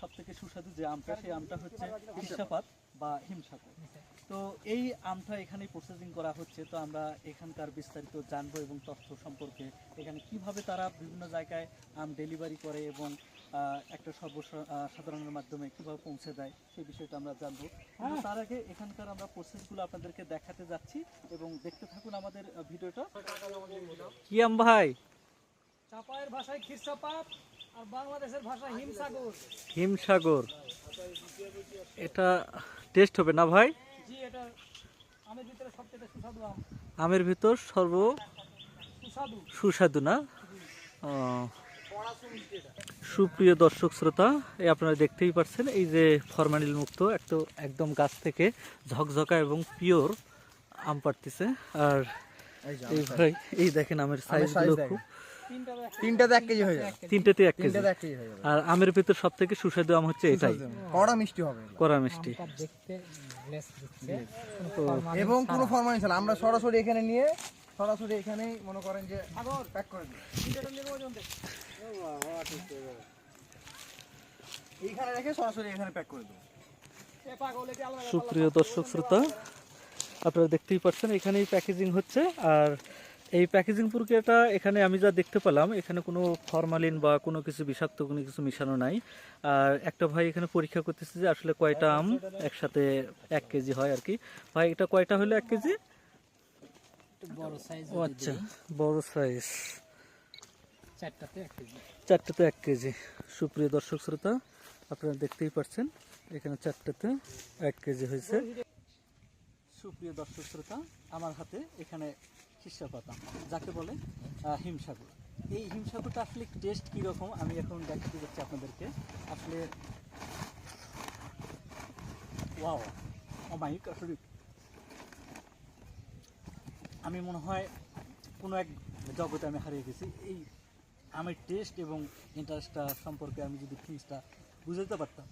সব থেকে সুস্বাদু যে আমটা সেই আমটা হচ্ছে হিসাপাত বা হিমসাগর। তো এই আমটা এখানে প্রসেসিং করা হচ্ছে। তো আমরা এখানকার বিস্তারিত জানব এবং তথ্য সম্পর্কে এখানে কীভাবে তারা বিভিন্ন জায়গায় আম ডেলিভারি করে এবং একটা সর্বসাধারণের মাধ্যমে কীভাবে পৌঁছে দেয় সেই বিষয়টা আমরা জানব। তার আগে এখানকার আমরা প্রসেসগুলো আপনাদেরকে দেখাতে যাচ্ছি এবং দেখতে থাকুন আমাদের ভিডিওটা। কি আম ভাই? চাপায়ের ভাষায় খিরসাপাত। আর বাংলাদেশের ভাষায় হিমসাগর। হিমসাগর। এটা টেস্ট হবে না ভাই? জি এটা আমের ভিতরে সবচেয়ে সুস্বাদু আম। আমের ভিতর সর্ব সুস্বাদু। সুস্বাদু না? সুপ্রিয় দর্শক শ্রোতা এই আপনারা দেখতেই পাচ্ছেন এই যে ফরমালিন মুক্ত একটু একদম গাছ থেকে ঝকঝকা এবং পিওর আম পাড়তেছে। আর এই ভাই এই দেখেন আমের সাইজ খুব তিনটাতে এক কেজি হয়ে যাবে। তিনটাতে এক কেজি। তিনটাতে এক কেজি হয়ে যাবে। আর আমের ভিতর সব থেকে সুস্বাদু আম হচ্ছে এটাই। কড়া মিষ্টি হবে। করা মিষ্টি। এবং কোনো ফরমালিন ছাড়া। আমরা সরাসরি এখানে নিয়ে সরাসরি এখানেই মনে করেন যে সাগর প্যাক করে এইখানে রেখে সরাসরি এখানে প্যাক করে দেবো। সুপ্রিয় দর্শক শ্রোতা আপনারা দেখতেই পাচ্ছেন এখানেই প্যাকেজিং হচ্ছে। আর এই প্যাকেজিং প্রক্রিয়াটা এখানে আমি যা দেখতে পেলাম এখানে কোনো ফরমালিন বা কোনো কিছু বিষাক্ত কোনো কিছু মিশানো নাই। আর একটা ভাই এখানে পরীক্ষা করতেছে যে আসলে কয়টা আম একসাথে এক কেজি হয় আর কি। ভাই এটা কয়টা হলো এক কেজি? ও আচ্ছা বড় সাইজ চারটাতে এক কেজি। চারটাতে এক কেজি। সুপ্রিয় দর্শক শ্রোতা আপনারা দেখতেই পাচ্ছেন এখানে চারটাতে এক কেজি হয়েছে। সুপ্রিয় দর্শক শ্রোতা আমার হাতে এখানে খিসা যাকে বলে হিমসাগর। এই হিমসাগরটা আসলে টেস্ট কীরকম আমি এখন দেখাতে যাচ্ছি আপনাদেরকে। আসলে ওয়াও অমায়িক আসলে আমি মনে হয় কোনো এক জগতে আমি হারিয়ে গেছি। এই আমের টেস্ট এবং ইন্টারেস্টটা সম্পর্কে আমি যদি ফিজটা বুঝাতে পারতাম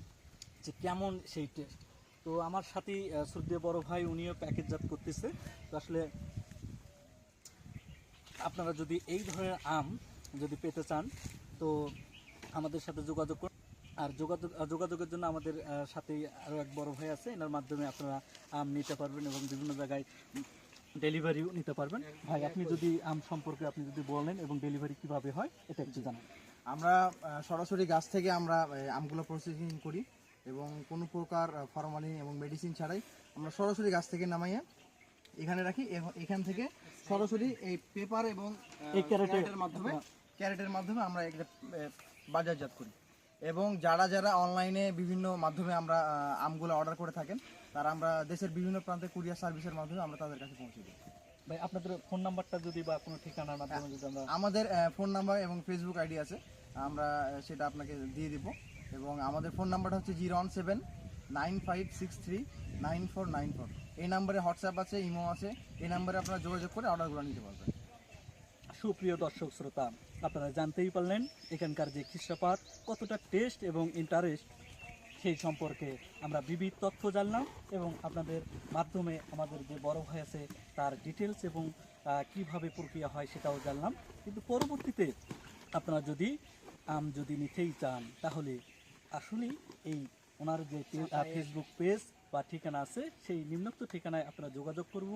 যে কেমন সেই টেস্ট তো আমার সাথে শ্রদ্ধেয় বড় ভাই, উনিও প্যাকেজজাত করতেছে। তো আসলে আপনারা যদি এই ধরনের আম যদি পেতে চান, তো আমাদের সাথে যোগাযোগ করুন। আর যোগাযোগ যোগাযোগের জন্য আমাদের সাথেই আরও এক বড় ভাই আছে, এনার মাধ্যমে আপনারা আম নিতে পারবেন এবং বিভিন্ন জায়গায় ডেলিভারিও নিতে পারবেন। ভাই, আপনি যদি আম সম্পর্কে আপনি যদি বলেন এবং ডেলিভারি কীভাবে হয়, এটা একটু জানান। আমরা সরাসরি গাছ থেকে আমরা আমগুলো প্রসেসিং করি এবং কোনো প্রকার ফরমালিন এবং মেডিসিন ছাড়াই আমরা সরাসরি গাছ থেকে নামাইয়া এখানে রাখি এখান থেকে সরাসরি এই পেপার এবং এই ক্যারেটের মাধ্যমে ক্যারেটের মাধ্যমে আমরা এটা বাজারজাত করি। এবং যারা যারা অনলাইনে বিভিন্ন মাধ্যমে আমরা আমগুলো অর্ডার করে থাকেন তারা আমরা দেশের বিভিন্ন প্রান্তে কুরিয়ার সার্ভিসের মাধ্যমে আমরা তাদের কাছে পৌঁছে দিই। ভাই আপনাদের ফোন নাম্বারটা যদি বা কোনো ঠিকানার মাধ্যমে যদি আমরা আমাদের ফোন নাম্বার এবং ফেসবুক আইডি আছে আমরা সেটা আপনাকে দিয়ে দিব। এবং আমাদের ফোন নাম্বারটা হচ্ছে zero one seven nine five six three nine four nine four এই নাম্বারে হোয়াটসঅ্যাপ আছে ইমো আছে এই নাম্বারে আপনারা যোগাযোগ করে অর্ডারগুলো নিতে পারবেন। সুপ্রিয় দর্শক শ্রোতা আপনারা জানতেই পারলেন এখানকার যে খিসাপাত কতটা টেস্ট এবং ইন্টারেস্ট সেই সম্পর্কে আমরা বিবিধ তথ্য জানলাম এবং আপনাদের মাধ্যমে আমাদের যে বড় ভাই আছে তার ডিটেলস এবং কীভাবে প্রক্রিয়া হয় সেটাও জানলাম। কিন্তু পরবর্তীতে আপনারা যদি আম যদি নিতেই চান তাহলে আসলেই এই ওনার যে ফেসবুক পেজ বা ঠিকানা আছে সেই নিম্নোক্ত ঠিকানায় আপনারা যোগাযোগ করুন।